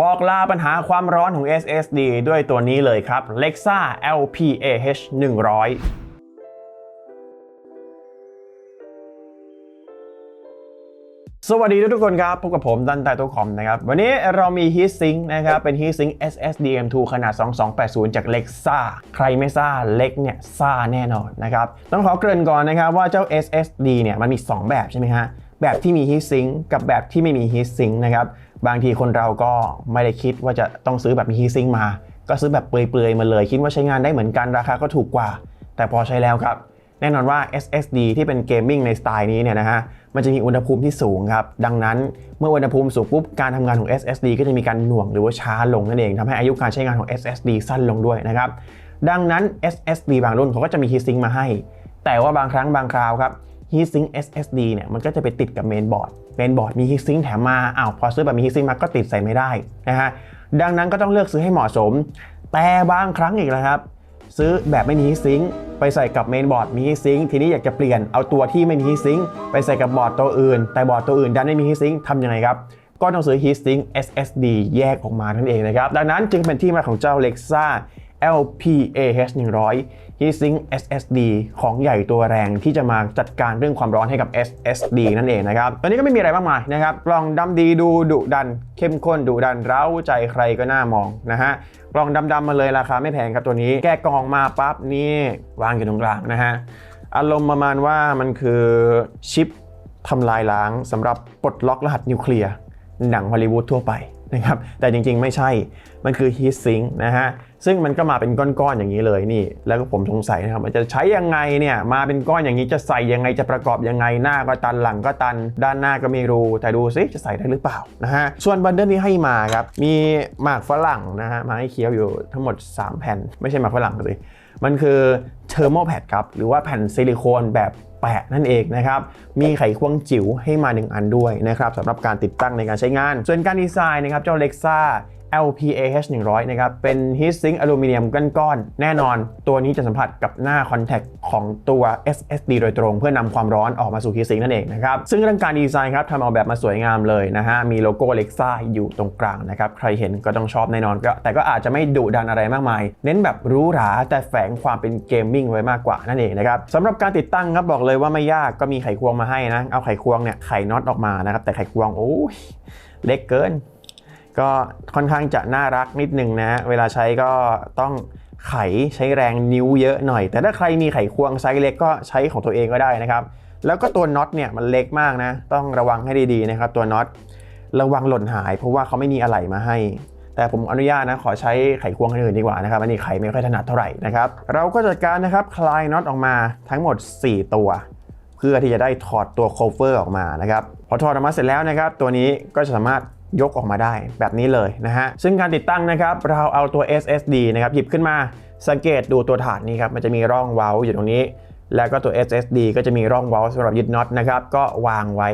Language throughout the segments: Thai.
บอกลาปัญหาความร้อนของ SSD ด้วยตัวนี้เลยครับ Lexa LPAH 100สวัสดีทุกๆคนครับพบกับผมดันไตโตคอมนะครับ วันนี้เรามี Heatsink นะครับ เป็น Heatsink SSD M2 ขนาด 2280 จาก Lexa ใครไม่ซ่าเล็กเนี่ยซ่าแน่นอนนะครับ ต้องขอเกริ่นก่อนนะครับว่าเจ้า SSD เนี่ยมันมี 2 แบบใช่ไหมฮะ แบบที่มี Heatsink กับแบบที่ไม่มี Heatsink นะครับ บางทีคนเราก็ไม่ได้คิดว่าจะต้องซื้อแบบมี Heatsink มา ก็ซื้อแบบเปลือยๆมาเลย คิดว่าใช้งานได้เหมือนกันราคาก็ถูกกว่า แต่พอใช้แล้วครับแน่นอนว่า SSD ที่เป็นเกมมิ่งในสไตล์นี้เนี่ยนะฮะ มันจะมีอุณหภูมิที่สูงครับ ดังนั้นเมื่ออุณหภูมิสูงปุ๊บ การทำงานของ SSD ก็จะมีการหน่วงหรือว่าช้าลงนั่นเองทำให้อายุการใช้งานของ SSD สั้นลงด้วยนะครับ ดังนั้น SSD บางรุ่นเขาก็จะมี heatsink มาให้ แต่ว่าบางครั้งบางคราวครับ heatsink SSD เนี่ย มันก็จะไปติดกับเมนบอร์ด เมนบอร์ดมี heatsink แถมมาอ้าวพอซื้อแบบมี heatsink มาก็ติดใส่ไม่ได้นะฮะดังนั้นก็ต้องเลือกซื้อให้เหมาะสม แต่บางครั้งอีกนะครับ ซื้อแบบไม่มีฮีทซิงค์ไปใส่กับเมนบอร์ดมีฮีทซิงค์ทีนี้อยากจะเปลี่ยนเอาตัวที่ไม่มีฮีทซิงค์ไปใส่กับบอร์ดตัวอื่น แต่บอร์ดตัวอื่นดันไม่มีฮีทซิงค์ทำยังไงครับก็ต้องซื้อฮีทซิงค์ SSD แยกออกมานั่นเองนะครับ ดังนั้นจึงเป็นที่มาของเจ้า Lexa LPAH 100 Heatsink SSD ของใหญ่ตัวแรงที่จะมาจัดการเรื่องความร้อนให้กับ SSD นั่นเองนะครับ ตอนนี้ก็ไม่มีอะไรมากมายนะครับ กล่องดำดีดูดุดัน เข้มข้นดุดัน เร้าใจใครก็น่ามองนะฮะ กล่องดำๆมาเลยราคาไม่แพงครับตัวนี้ แกะกล่องมาปั๊บนี่วางอยู่ตรงกลางนะฮะ อารมณ์ประมาณว่ามันคือชิปทำลายล้างสำหรับปลดล็อกรหัสนิวเคลียร์หนังฮอลลีวูดทั่วไปนะครับ แต่จริงๆไม่ใช่ มันคือ heat sink นะฮะ ซึ่งมันก็มาเป็นก้อนๆอย่างนี้เลยนี่ แล้วก็ผมสงสัยนะครับมันจะใช้ยังไงเนี่ยมาเป็นก้อนอย่างนี้จะใส่ยังไงจะประกอบยังไงหน้าก็ตันหลังก็ตัน ด้านหน้าก็มีรูแต่ดูซิจะใส่ได้หรือเปล่านะฮะส่วนบันเดิลที่ให้มาครับมีหมากฝรั่งนะฮะมาให้เคี้ยวอยู่ทั้งหมด 3 แผ่น ไม่ใช่หมากฝรั่งสิมันคือเทอร์โมแพดครับหรือว่าแผ่นซิลิโคนแบบแปะนั่นเองนะครับ มีไขควงจิ๋วให้มา 1 อันด้วยนะครับสำหรับการติดตั้งในการใช้งาน ส่วนการดีไซน์นะครับ เจ้า Lexa LPAH 100 นะครับ เป็น heatsink อลูมิเนียมก้อนๆ แน่นอน ตัวนี้จะสัมผัสกับหน้าคอนแทคของตัว SSD โดยตรง เพื่อนำความร้อนออกมาสู่ heatsink นั่นเองนะครับ ซึ่งเรื่องการดีไซน์ครับทำออกแบบมาสวยงามเลยนะฮะ มีโลโก้ Lexa อยู่ตรงกลางนะครับ ใครเห็นก็ต้องชอบแน่นอนก็ แต่ก็อาจจะไม่ดุดันอะไรมากมาย เน้นแบบหรู้หราแต่แฝงความเป็นเกมมิ่งไว้มากกว่านั่นเองนะครับสำหรับการติดตั้งครับบอกเลยว่าไม่ยากก็มีไขควงมาให้นะ เอาไขควงเนี่ยไขน็อตออกมานะครับแต่ไขควงโอ้ยเล็กเกิน ก็ค่อนข้างจะน่ารักนิดนึงนะ เวลาใช้ก็ต้องไขใช้แรงนิ้วเยอะหน่อย แต่ถ้าใครมีไขควงไซส์เล็กก็ใช้ของตัวเองก็ได้นะครับ แล้วก็ตัวน็อตเนี่ยมันเล็กมากนะ ต้องระวังให้ดีๆนะครับ ตัวน็อตระวังหล่นหาย เพราะว่าเขาไม่มีอะไหล่มาให้ แต่ผมอนุญาตนะขอใช้ไขควงอื่นดีกว่านะครับอันนี้ไขไม่ค่อยถนัดเท่าไหร่นะครับ เราก็จัดการนะครับคลายน็อตออกมาทั้งหมด 4 ตัวเพื่อที่จะได้ถอดตัวโคเวอร์ออกมานะครับ พอถอดออกมาเสร็จแล้วนะครับ ตัวนี้ก็จะสามารถ ยกออกมาได้แบบนี้เลยนะฮะ ซึ่งการติดตั้งนะครับเราเอาตัว SSD นะครับหยิบขึ้นมาสังเกตดูตัวถาดนี้ครับมันจะมีร่องเว้าอยู่ตรงนี้ แล้วก็ตัว SSD ก็จะมีร่องเว้าสำหรับยึดน็อตนะครับก็วางไว้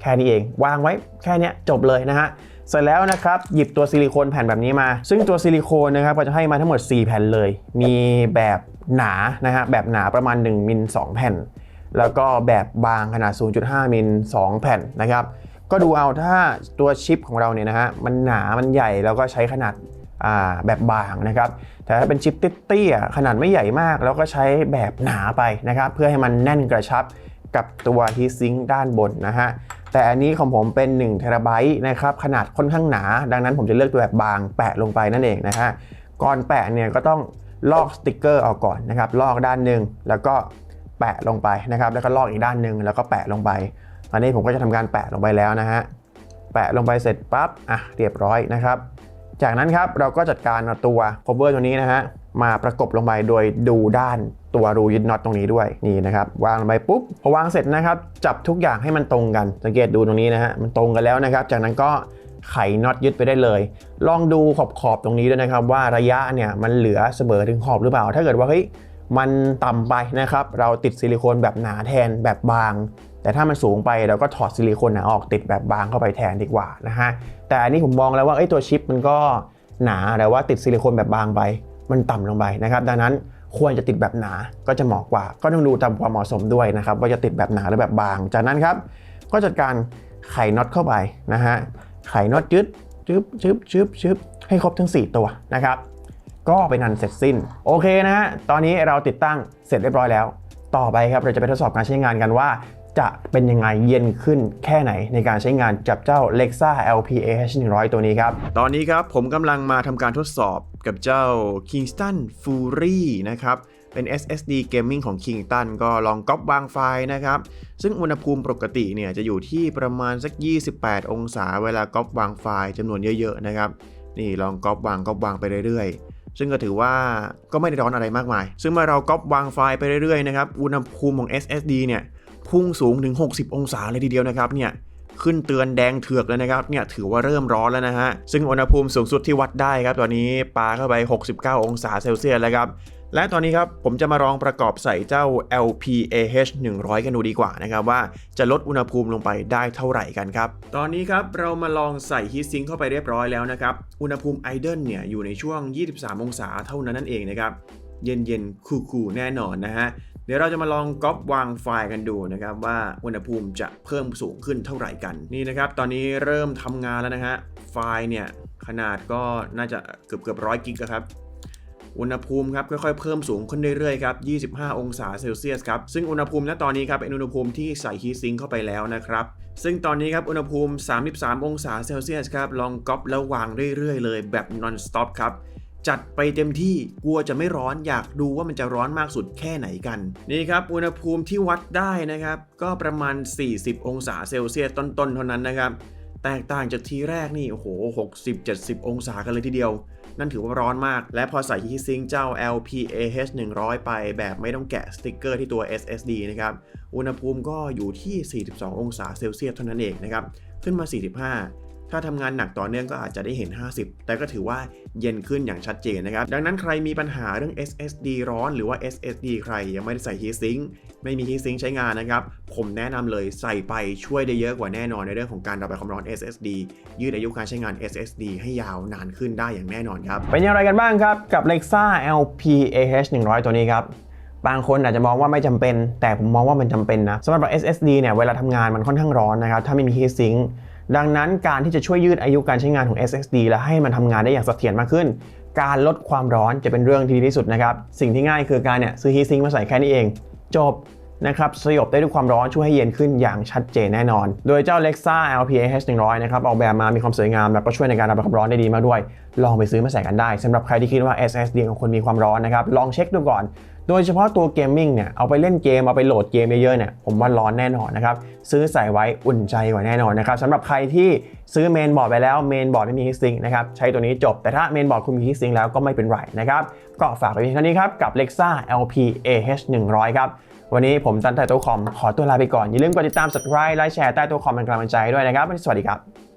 แค่นี้เอง วางไว้แค่นี้จบเลยนะฮะเสร็จแล้วนะครับหยิบตัวซิลิโคนแผ่นแบบนี้มา ซึ่งตัวซิลิโคนนะครับก็จะให้มาทั้งหมด 4 แผ่นเลย มีแบบหนานะฮะแบบหนาประมาณ 1มิล2แผ่น แล้วก็แบบบางขนาด 0.5มิล2แผ่นนะครับ ก็ดูเอาถ้าตัวชิปของเราเนี่ยนะฮะมันหนามันใหญ่แล้วก็ใช้ขนาดาแบบบางนะครับ แต่ถ้าเป็นชิปเตี้ยๆขนาดไม่ใหญ่มาก แล้วก็ใช้แบบหนาไปนะครับ เพื่อให้มันแน่นกระชับกับตัว heatsink ด้านบนนะฮะ แต่อันนี้ของผมเป็น1เทราไบต์นะครับ ขนาดค่อนข้างหนา ดังนั้นผมจะเลือกตัวแบบบางแปะลงไปนั่นเองนะฮะ ก่อนแปะเนี่ยก็ต้องลอกสติกเกอร์ออกก่อนนะครับ ลอกด้านหนึ่งแล้วก็แปะลงไปนะครับ แล้วก็ลอกอีกด้านหนึ่งแล้วก็แปะลงไป ตอนนี้ผมก็จะทำการแปะลงไปแล้วนะฮะ แปะลงไปเสร็จปั๊บ อะ เรียบร้อยนะครับ จากนั้นครับเราก็จัดการตัว cover ตัวนี้นะฮะ มาประกบลงไปโดยดูด้านตัวรูยึดน็อตตรงนี้ด้วยนี่นะครับวางลงไปปุ๊บพอวางเสร็จนะครับ จับทุกอย่างให้มันตรงกัน สังเกตดูตรงนี้นะฮะมันตรงกันแล้วนะครับ จากนั้นก็ไขน็อตยึดไปได้เลย ลองดูขอบขอบๆตรงนี้ด้วยนะครับ ว่าระยะเนี่ยมันเหลือเสมอถึงขอบหรือเปล่า ถ้าเกิดว่าเฮ้ยมันต่ำไปนะครับ เราติดซิลิโคนแบบหนาแทนแบบบาง แต่ถ้ามันสูงไปเราก็ถอดซิลิโคนหนาออกติดแบบบางเข้าไปแทนดีกว่านะฮะแต่อันนี้ผมมองแล้วว่าเอ้ตัวชิปมันก็หนาแต่ว่าติดซิลิโคนแบบบางไป มันต่ำลงไปนะครับดังนั้นควรจะติดแบบหนาก็จะเหมาะกว่า ก็ต้องดูตามความเหมาะสมด้วยนะครับว่าจะติดแบบหนาหรือแบบบาง จากนั้นครับก็จัดการไขน็อตเข้าไปนะฮะไขน็อตยึดชึบชึบชึบชึบให้ครบทั้ง 4 ตัวนะครับ ก็เป็นอันเสร็จสิ้น โอเคนะฮะตอนนี้เราติดตั้งเสร็จเรียบร้อยแล้ว ต่อไปครับเราจะไปทดสอบการใช้งานกันว่า จะเป็นยังไงเย็นขึ้นแค่ไหนในการใช้งานจับเจ้า Lexa LPAH 100 ตัวนี้ครับ ตอนนี้ครับผมกำลังมาทำการทดสอบกับเจ้า Kingston Fury นะครับ เป็น SSD Gaming ของ Kingston ก็ลองก๊อปวางไฟล์นะครับ ซึ่งอุณหภูมิปกติเนี่ยจะอยู่ที่ประมาณสัก 28 องศาเวลาก๊อปวางไฟล์จำนวนเยอะๆนะครับ นี่ลองก๊อปวางก๊อปวางไปเรื่อยๆซึ่งก็ถือว่าก็ไม่ได้ร้อนอะไรมากมาย ซึ่งเมื่อเราก๊อปวางไฟล์ไปเรื่อยๆนะครับ อุณหภูมิของ SSD เนี่ย พุ่งสูงถึง 60 องศาเลยทีเดียวนะครับเนี่ยขึ้นเตือนแดงเถือกเลยนะครับเนี่ยถือว่าเริ่มร้อนแล้วนะฮะซึ่งอุณหภูมิสูงสุดที่วัดได้ครับตอนนี้ปาเข้าไป 69 องศาเซลเซียสแล้วครับและตอนนี้ครับผมจะมาลองประกอบใส่เจ้า LPAH 100 กันดูดีกว่านะครับว่าจะลดอุณหภูมิลงไปได้เท่าไหร่กันครับ ตอนนี้ครับเรามาลองใส่ฮีทซิงเข้าไปเรียบร้อยแล้วนะครับ อุณหภูมิไอเดิลเนี่ยอยู่ในช่วง 23 องศาเท่านั้นนั่นเองนะครับ เย็นๆ คูลๆ แน่นอนนะฮะ เดี๋ยวเราจะมาลองก๊อปวางไฟล์กันดูนะครับว่าอุณหภูมิจะเพิ่มสูงขึ้นเท่าไหร่กันนี่นะครับ ตอนนี้เริ่มทำงานแล้วนะฮะไฟล์เนี่ยขนาดก็น่าจะเกือบเกือบร้อยกิกะครับอุณหภูมิครับค่อยๆเพิ่มสูงขึ้นเรื่อยๆครับ 25 องศาเซลเซียสครับ ซึ่งอุณหภูมิณตอนนี้ครับเป็นอุณหภูมิที่ใส่ฮีทซิงเข้าไปแล้วนะครับ ซึ่งตอนนี้ครับอุณหภูมิ 33 องศาเซลเซียสครับ ลองก๊อปแล้ววางเรื่อยๆเลยแบบ non stop ครับ จัดไปเต็มที่กลัวจะไม่ร้อนอยากดูว่ามันจะร้อนมากสุดแค่ไหนกัน นี่ครับอุณหภูมิที่วัดได้นะครับ ก็ประมาณ 40 องศาเซลเซียสต้นๆ เท่านั้นนะครับ แตกต่างจากทีแรกนี่โอ้โห 60-70 องศากันเลยทีเดียว นั่นถือว่าร้อนมาก และพอใส่ฮีทซิงเจ้า LPAH 100 ไปแบบไม่ต้องแกะสติกเกอร์ที่ตัว SSD นะครับ อุณหภูมิก็อยู่ที่ 42 องศาเซลเซียสเท่านั้นเองนะครับ ขึ้นมา 45 ถ้าทำงานหนักต่อเนื่องก็อาจจะได้เห็น 50 แต่ก็ถือว่าเย็นขึ้นอย่างชัดเจนนะครับ ดังนั้นใครมีปัญหาเรื่อง SSD ร้อนหรือว่า SSD ใครยังไม่ได้ใส่ฮีทซิงค์ไม่มีฮีทซิงค์ใช้งานนะครับ ผมแนะนำเลยใส่ไปช่วยได้เยอะกว่าแน่นอนในเรื่องของการระบายความร้อน SSD ยืดอายุการใช้งาน SSD ให้ยาวนานขึ้นได้อย่างแน่นอนครับเป็นอย่างไรกันบ้างครับกับ Lexa LPAH 100 ตัวนี้ครับบางคนอาจจะมองว่าไม่จำเป็น แต่ผมมองว่ามันจำเป็นนะสำหรับ SSD เนี่ยเวลาทำงานมันค่อนข้างร้อนนะครับ ถ้าไม่มี heat sink ดังนั้นการที่จะช่วยยืดอายุการใช้งานของ SSD และให้มันทำงานได้อย่างเสถียรมากขึ้น การลดความร้อนจะเป็นเรื่องที่ดีที่สุดนะครับ สิ่งที่ง่ายคือการเนี่ยซื้อ heat sink มาใส่แค่นี้เอง จบนะครับสยบได้ด้วยความร้อนช่วยให้เย็นขึ้นอย่างชัดเจนแน่นอน โดยเจ้า Lexa LPAH 100นะครับออกแบบมามีความสวยงาม แล้วก็ช่วยในการระบายความร้อนได้ดีมากด้วย ลองไปซื้อมาใส่กันได้สำหรับใครที่คิดว่า SSD ของคนมีความร้อนนะครับลองเช็คดูก่อน โดยเฉพาะตัวเกมมิ่งเนี่ยเอาไปเล่นเกมเอาไปโหลดเกมเยอะๆเนี่ยผมว่าร้อนแน่นอนนะครับซื้อใส่ไว้อุ่นใจกว่าแน่นอนนะครับสำหรับใครที่ซื้อเมนบอร์ดไปแล้วเมนบอร์ดไม่มีฮีทซิงนะครับใช้ตัวนี้จบแต่ถ้าเมนบอร์ดคุณมีฮีทซิงแล้วก็ไม่เป็นไรนะครับก็ฝากไว้เพียงเท่านี้ครับกับ Lexa LPAH 100ครับวันนี้ผมตันแต่ตัวคอมขอตัวลาไปก่อนอย่าลืมกดติดตาม subscribe ไลค์แชร์ใต้ตัวคอมเป็นกำลังใจด้วยนะครับวันนี้สวัสดีครับ